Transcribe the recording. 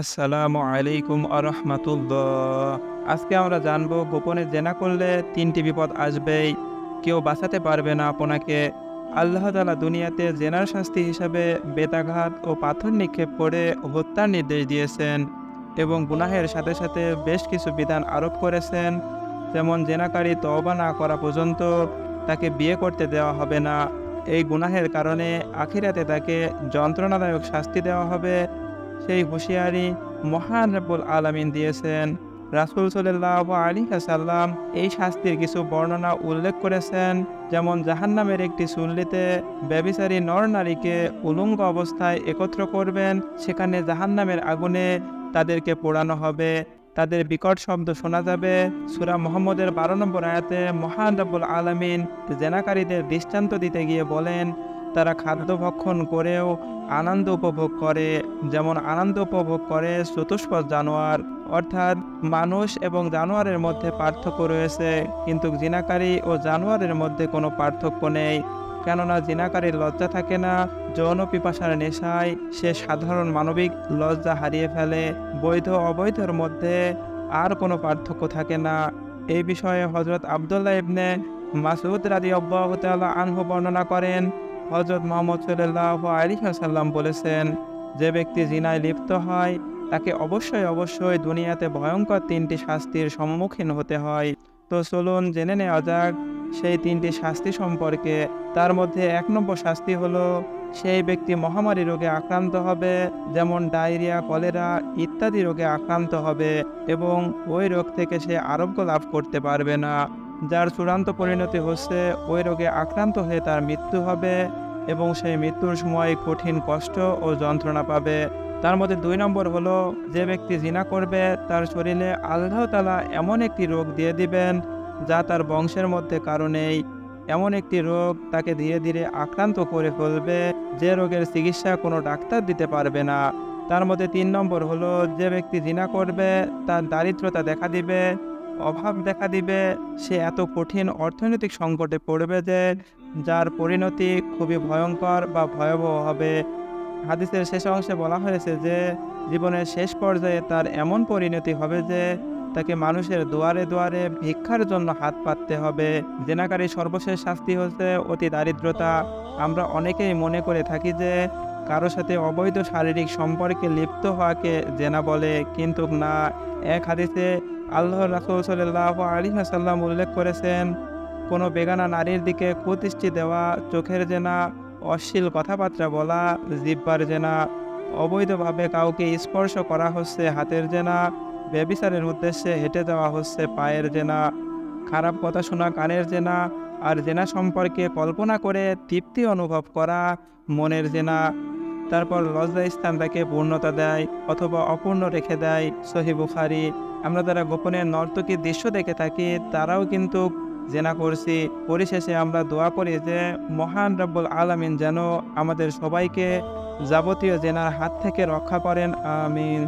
আসসালামু আলাইকুম আরহামাতুল্লাহ আজকে আমরা জানব, গোপনে জেনা করলে তিনটি বিপদ আসবেই কেউ বাঁচাতে পারবে না আপনাকে। আল্লাহ তালা দুনিয়াতে জেনার শাস্তি হিসাবে বেতাঘাত ও পাথর নিক্ষেপ করে হত্যার নির্দেশ দিয়েছেন এবং গুনাহের সাথে সাথে বেশ কিছু বিধান আরোপ করেছেন। যেমন জেনাকারী তওবা না করা পর্যন্ত তাকে বিয়ে করতে দেওয়া হবে না। এই গুনাহের কারণে আখিরাতে তাকে যন্ত্রণাদায়ক শাস্তি দেওয়া হবে সেই হুঁশিয়ারি মহান রব্বুল আলামিন দিয়েছেন। রাসুল সাল্লাহ আলী সাল্লাম এই শাস্তির কিছু বর্ণনা উল্লেখ করেছেন, যেমন জাহান্নামের একটি চুল্লিতে ব্যবিচারী নর নারীকে উলঙ্গ অবস্থায় একত্র করবেন, সেখানে জাহান্নামের আগুনে তাদেরকে পোড়ানো হবে। তাদের বিকট শব্দ শোনা যাবে। সুরা মোহাম্মদের বারো নম্বর আয়াতে মহান রব্বুল আলমিন জেনাকারীদের দৃষ্টান্ত দিতে গিয়ে বলেন তারা খাদ্য ভক্ষণ করেও আনন্দ উপভোগ করে। যেমন আনন্দ উপভোগ করে চতুষ্পদ জানোয়ার, অর্থাৎ মানুষ এবং জানোয়ারের মধ্যে পার্থক্য রয়েছে। কিন্তু জিনাকারী ও জানোয়ারের মধ্যে কোনো পার্থক্য নেই। কেননা জিনাকারীর লজ্জা থাকে না, যৌন পিপাসার নেশায় সে সাধারণ মানবিক লজ্জা হারিয়ে ফেলে। বৈধ অবৈধের মধ্যে আর কোনো পার্থক্য থাকে না। এই বিষয়ে হজরত আবদুল্লাহ ইবনে মাসুদ রাজি আব্বাহ আনহু বর্ণনা করেন হজরত মোহাম্মদ সাল্লাহ আলী সাল্লাম বলেছেন, যে ব্যক্তি জিনায় লিপ্ত হয়, তাকে অবশ্যই অবশ্যই দুনিয়াতে ভয়ঙ্কর তিনটি শাস্তির সম্মুখীন হতে হয়। তো চলুন জেনে নেওয়া যাক, সেই তিনটি শাস্তি সম্পর্কে। তার মধ্যে এক নম্বর শাস্তি হলো, সেই ব্যক্তি মহামারী রোগে আক্রান্ত হবে, যেমন ডায়রিয়া, কলেরা ইত্যাদি রোগে আক্রান্ত হবে এবং ওই রোগ থেকে সে আরোগ্য লাভ করতে পারবে না। যার চূড়ান্ত পরিণতি হচ্ছে, ওই রোগে আক্রান্ত হয়ে তার মৃত্যু হবে এবং সেই মৃত্যুর সময় কঠিন কষ্ট ও যন্ত্রণা পাবে। তার মধ্যে দুই নম্বর হলো, যে ব্যক্তি জিনা করবে, তার শরীরে আল্লাহ তালা এমন একটি রোগ দিয়ে দিবেন যা তার বংশের মধ্যে কারণেই এমন একটি রোগ তাকে ধীরে ধীরে আক্রান্ত করে ফেলবে, যে রোগের চিকিৎসা কোনো ডাক্তার দিতে পারবে না। তার মধ্যে তিন নম্বর হলো, যে ব্যক্তি জিনা করবে, তার দারিদ্রতা দেখা দিবে অভাব দেখা দিবে। সে এত কঠিন অর্থনৈতিক সংকটে পড়বে যে যার পরিণতি খুবই ভয়ঙ্কর বা ভয়াবহ হবে। হাদিসের শেষ অংশে বলা হয়েছে যে, জীবনের শেষ পর্যায়ে তার এমন পরিণতি হবে যে, তাকে মানুষের দুয়ারে দুয়ারে ভিক্ষার জন্য হাত পাততে হবে। জেনাকারী সর্বশেষ শাস্তি হচ্ছে অতি দারিদ্রতা। আমরা অনেকেই মনে করে থাকি যে, কারও সাথে অবৈধ শারীরিক সম্পর্কে লিপ্ত হওয়াকে জেনা বলে, কিন্তু না। এক হাদিসে আল্লাহ রাসুল সাল্লাহ আলী সাল্লাম উল্লেখ করেছেন, কোনো বেগানা নারীর দিকে কুদৃষ্টি দেওয়া, চোখের জেনা, অশ্লীল কথাবার্তা বলা, জিব্বার জেনা, অবৈধভাবে কাউকে স্পর্শ করা হচ্ছে হাতের জেনা, ব্যবিচারের উদ্দেশ্যে হেঁটে যাওয়া হচ্ছে পায়ের জেনা, খারাপ কথা শোনা কানের জেনা, আর জেনা সম্পর্কে কল্পনা করে তৃপ্তি অনুভব করা মনের জেনা তারপর লজ্জা স্থান তাকে পূর্ণতা দেয় অথবা অপূর্ণ রেখে দেয়। সহি বুখারি। আমরা যারা গোপনের নর্তকীর দৃশ্য দেখে থাকি, তারাও কিন্তু জেনা করছি। পরিশেষে আমরা দোয়া করি যে, মহান রব্বুল আলমিন যেন আমাদের সবাইকে যাবতীয় জেনার হাত থেকে রক্ষা করেন। আমিন।